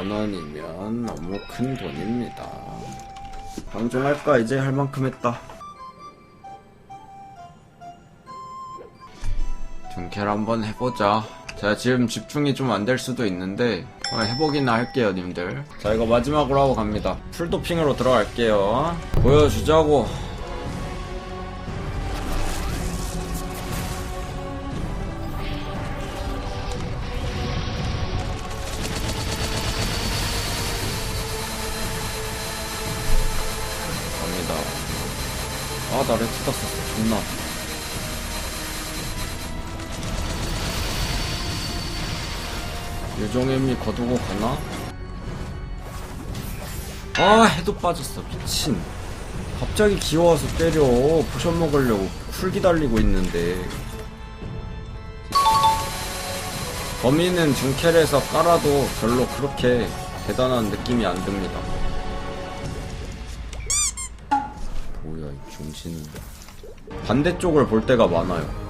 만 원이면 너무 큰 돈입니다. 방종할까 이제 할 만큼 했다. 둔켈 한번 해보자. 제가 지금 집중이 좀 안 될 수도 있는데 해보기나 할게요, 님들. 자, 이거 마지막으로 하고 갑니다. 풀도핑으로 들어갈게요. 보여주자고. 요정엠이 거두고 가나? 아, 해도 빠졌어. 미친. 갑자기 기어와서 때려. 포션 먹으려고 쿨 기다리고 있는데. 범인은 중켈에서 깔아도 별로 그렇게 대단한 느낌이 안 듭니다. 뭐야, 이 중신은. 반대쪽을 볼 때가 많아요.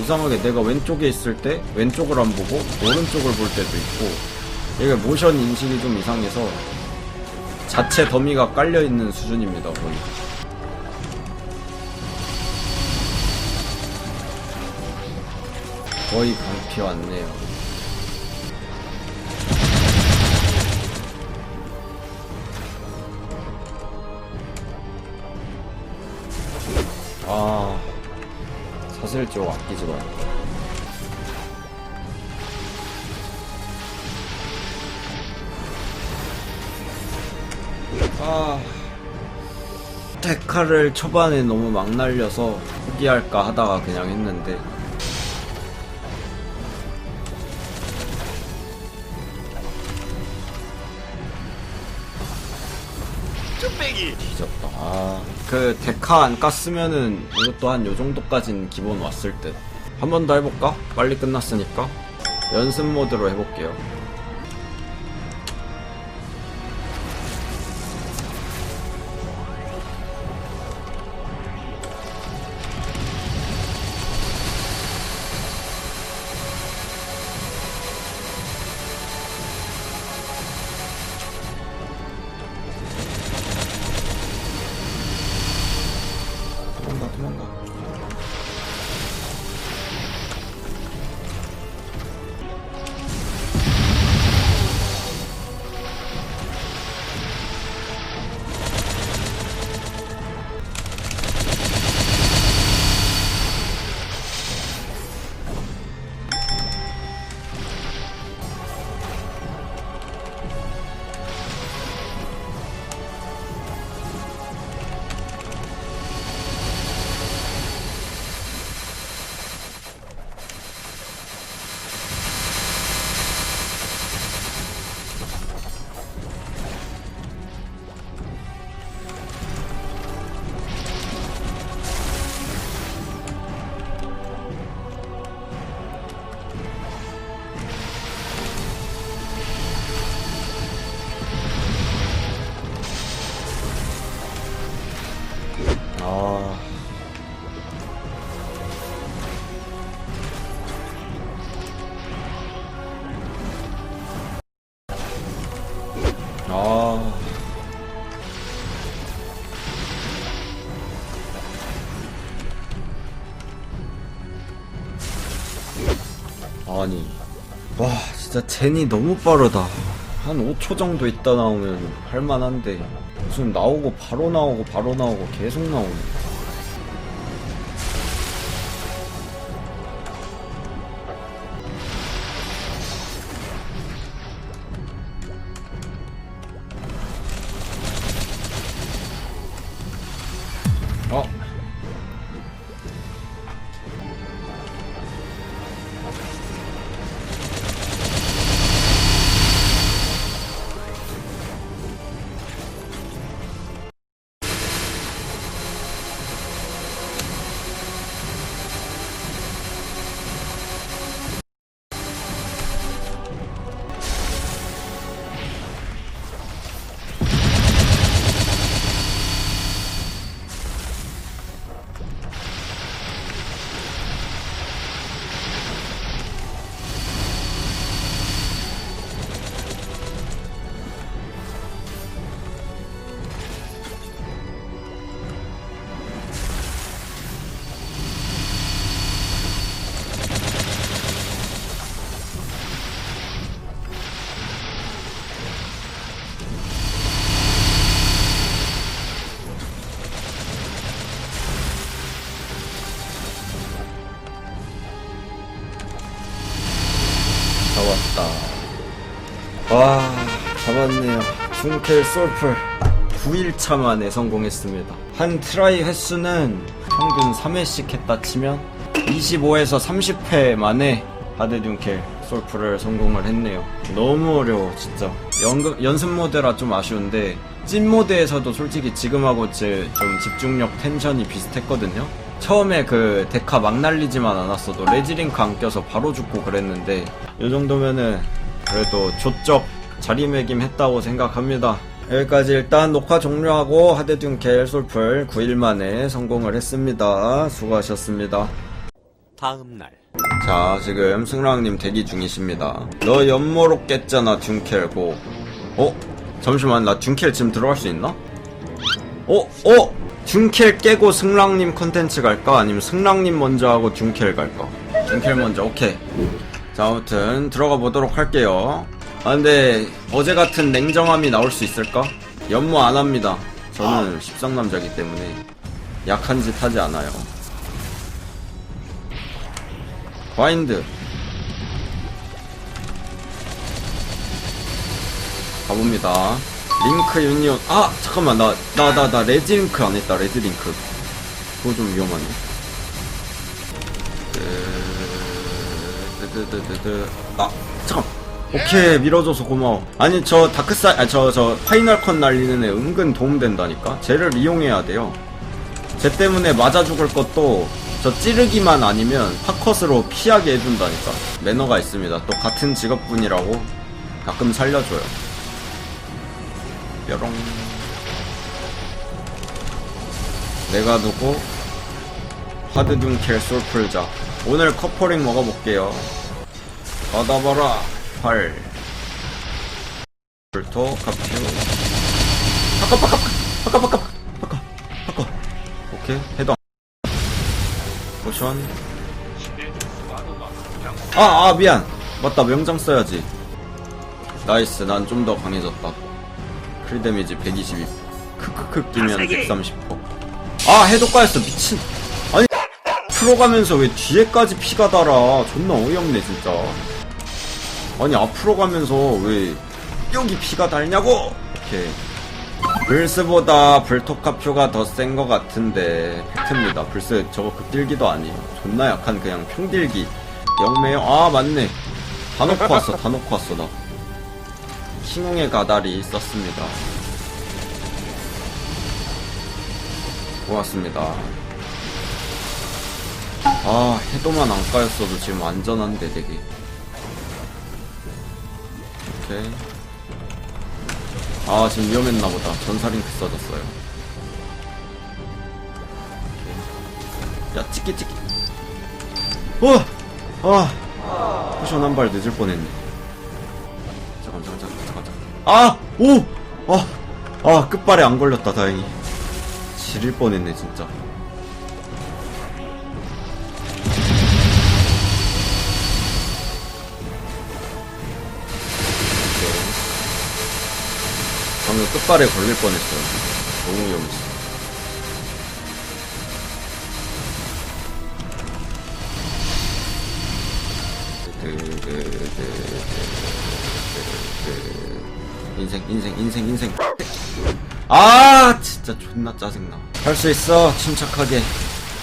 이상하게 내가 왼쪽에 있을 때 왼쪽을 안 보고 오른쪽을 볼 때도 있고 이게 모션 인식이 좀 이상해서 자체 더미가 깔려 있는 수준입니다 거의. 거의 강피 왔네요. 아 사슬지옥 아끼지 말고. 아 데카를 초반에 너무 막 날려서 포기할까 하다가 그냥 했는데 뒤졌다. 아, 그 데카 안 깠으면은 이것도 한 요 정도까진 기본 왔을 듯. 한 번 더 해볼까? 빨리 끝났으니까. 연습 모드로 해볼게요. 진짜 젠이 너무 빠르다. 한 5초 정도 있다 나오면 할만한데. 무슨 나오고 바로 나오고 바로 나오고 계속 나오네. 중켈 솔플 9일차 만에 성공했습니다. 한 트라이 횟수는 평균 3회씩 했다 치면 25에서 30회 만에 하드dun켈 솔플을 성공을 했네요. 너무 어려워, 진짜. 연극, 연습 모드라 좀 아쉬운데, 찐 모드에서도 솔직히 지금하고 제 좀 집중력 텐션이 비슷했거든요. 처음에 그 데카 막 날리지만 않았어도 레지링크 안 껴서 바로 죽고 그랬는데 이 정도면은 그래도 조적 자리매김 했다고 생각합니다. 여기까지 일단 녹화 종료하고 하드dun켈 솔플 9일 만에 성공을 했습니다. 수고하셨습니다. 다음 날 자, 지금 승랑님 대기 중이십니다. 너 연모로 깼잖아, 둔켈고. 어? 잠시만, 나 둔켈 지금 들어갈 수 있나? 어? 어? 둔켈 깨고 승랑님 컨텐츠 갈까? 아니면 승랑님 먼저 하고 둔켈 갈까? 둔켈 먼저, 오케이. 자, 아무튼, 들어가 보도록 할게요. 아, 근데, 어제 같은 냉정함이 나올 수 있을까? 연모 안 합니다. 저는 십상남자기 때문에 약한 짓 하지 않아요. 바인드. 가봅니다. 링크 유니온. 아 잠깐만. 나 나 나 나 레지링크 안 했다. 레지링크. 그거 좀 위험하네. 아 잠깐 오케이 밀어줘서 고마워. 아니 저 다크사이 아저 저 파이널 컷 날리는 애 은근 도움된다니까? 쟤를 이용해야 돼요. 쟤 때문에 맞아 죽을 것도 저 찌르기만 아니면 파컷으로 피하게 해준다니까? 매너가 있습니다. 또 같은 직업분이라고 가끔 살려줘요. 뾰롱. 내가 누구? 하드dun켈 솔풀자. 오늘 커퍼링 먹어볼게요. 받아봐라 활 불토 카퓨 바꿔 바꿔 바꿔 바꿔 바꿔 바꿔 오케이 해도 안 포션 아, 아, 미안. 맞다, 명장 써야지. 나이스, 난 좀 더 강해졌다. 크리 데미지 122. 크크크 끼면 130%. 아, 해독가였어, 미친. 아니, 앞으로 가면서 왜 뒤에까지 피가 달아. 존나 어이없네, 진짜. 아니, 앞으로 가면서 왜 여기 피가 달냐고! 오케이. 불스보다 불토카표가 더 센 것 같은데 팩트입니다. 불스 저거 급딜기도 아니에요. 존나 약한 그냥 평딜기. 영매요? 아 맞네. 다 놓고 왔어. 다 놓고 왔어 나. 킹웅의 가다리 썼습니다. 고맙습니다. 아 해도만 안 까였어도 지금 안전한데 되게. 오케이. 아 지금 위험했나 보다 전사링크 써졌어요. 야 찍기 찍기 어! 아 쿠션 한 발 늦을 뻔했네 잠깐 잠깐 잠깐 잠깐 아! 오! 아! 아 끝발에 안 걸렸다 다행히 지릴 뻔했네 진짜 방금 끝발에 걸릴 뻔했어요. 너무 위험했어. 인생, 인생, 인생, 인생. 아, 진짜 존나 짜증나. 할 수 있어, 침착하게.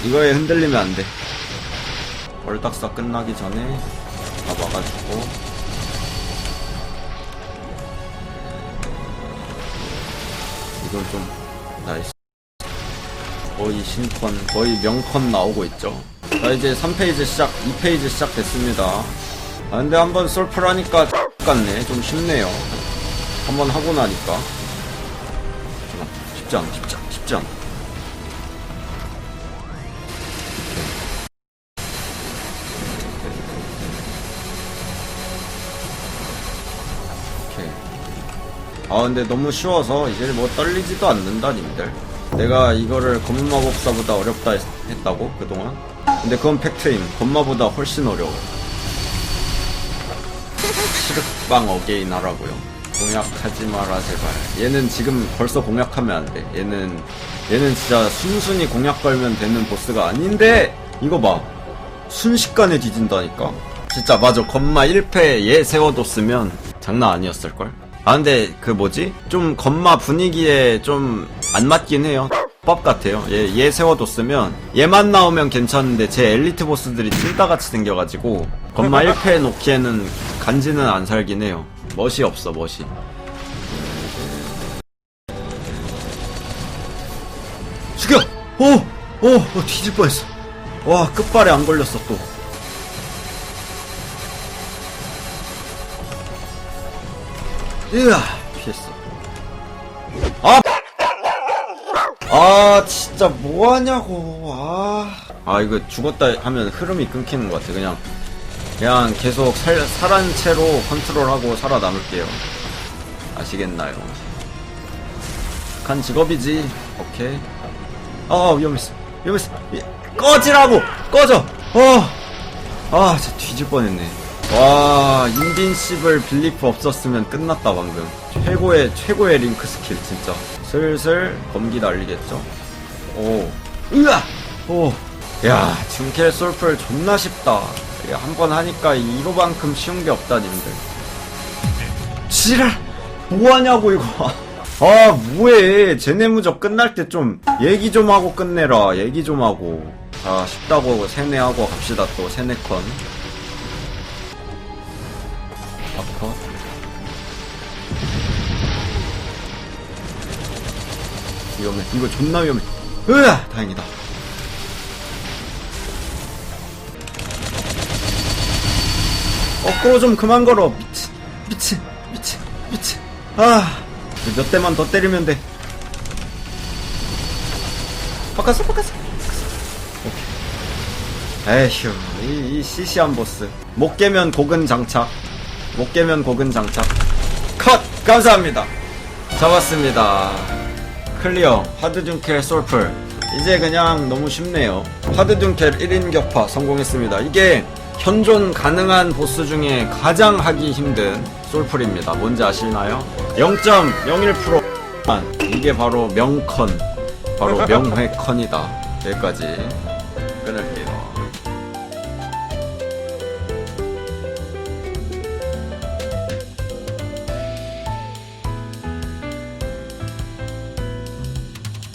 이거에 흔들리면 안 돼. 얼딱사 끝나기 전에 다 막아주고. 이건 좀 나이스. 거의 신컨 거의 명컨 나오고 있죠. 자 이제 3페이지 시작 2페이지 시작됐습니다. 아 근데 한번 솔플 하니까 같네. 좀 쉽네요. 한번 하고 나니까. 잠깐 쉽지 않아 쉽지 않아 쉽지 않아 아 근데 너무 쉬워서 이제 뭐 떨리지도 않는다 님들. 내가 이거를 검마법사보다 어렵다 했, 했다고 그동안? 근데 그건 팩트임. 검마보다 훨씬 어려워. 시륵방 어게인 하라고요. 공약하지 마라 제발. 얘는 지금 벌써 공약하면 안돼. 얘는 얘는 진짜 순순히 공약 걸면 되는 보스가 아닌데! 이거 봐. 순식간에 뒤진다니까. 진짜 맞아. 건마 1패 얘 세워뒀으면 장난 아니었을걸 아 근데 그 뭐지? 좀 건마 분위기에 좀 안 맞긴 해요. 법 같아요. 얘, 얘 세워뒀으면 얘만 나오면 괜찮은데 제 엘리트 보스들이 찐따같이 생겨가지고 건마 1패 놓기에는 간지는 안 살긴 해요. 멋이 없어 멋이. 죽여! 오! 오! 어, 뒤질 뻔했어. 와 끝발에 안 걸렸어 또 으아 피했어. 아! 아 진짜 뭐하냐고. 아. 아 이거 죽었다 하면 흐름이 끊기는 것 같아. 그냥 그냥 계속 살, 살한 채로 컨트롤하고 살아남을게요. 아시겠나요? 간 직업이지? 오케이. 아 위험했어. 위험했어. 이- 꺼지라고! 꺼져! 어아 진짜 뒤질 뻔했네 와 인빈십을 빌리프 없었으면 끝났다 방금. 최고의 최고의 링크 스킬 진짜. 슬슬 검기 날리겠죠? 오. 으아! 오야 중켈 솔플 존나 쉽다. 한 번 하니까 이로만큼 쉬운 게 없다 님들. 지랄! 뭐하냐고 이거. 아 뭐해. 제네 무적 끝날 때 좀 얘기 좀 하고 끝내라. 얘기 좀 하고. 자 쉽다고 세뇌하고 갑시다 또. 세네컨 위험해. 이거 존나 위험해. 으아 다행이다. 거꾸로 좀 그만 걸어. 미친 미친 미친 미친 아 몇 대만 더 때리면 돼. 바꿨어 바꿨어. 오케이. 에휴 이, 이 시시한 보스. 못 깨면 고근 장착. 못 깨면 고근 장착. 컷! 감사합니다. 잡았습니다 클리어 하드dun켈 솔플. 이제 그냥 너무 쉽네요. 하드dun켈 1인 격파 성공했습니다. 이게 현존 가능한 보스 중에 가장 하기 힘든 솔플입니다. 뭔지 아시나요? 0.01% 이게 바로 명컨 바로 명회컨이다. 여기까지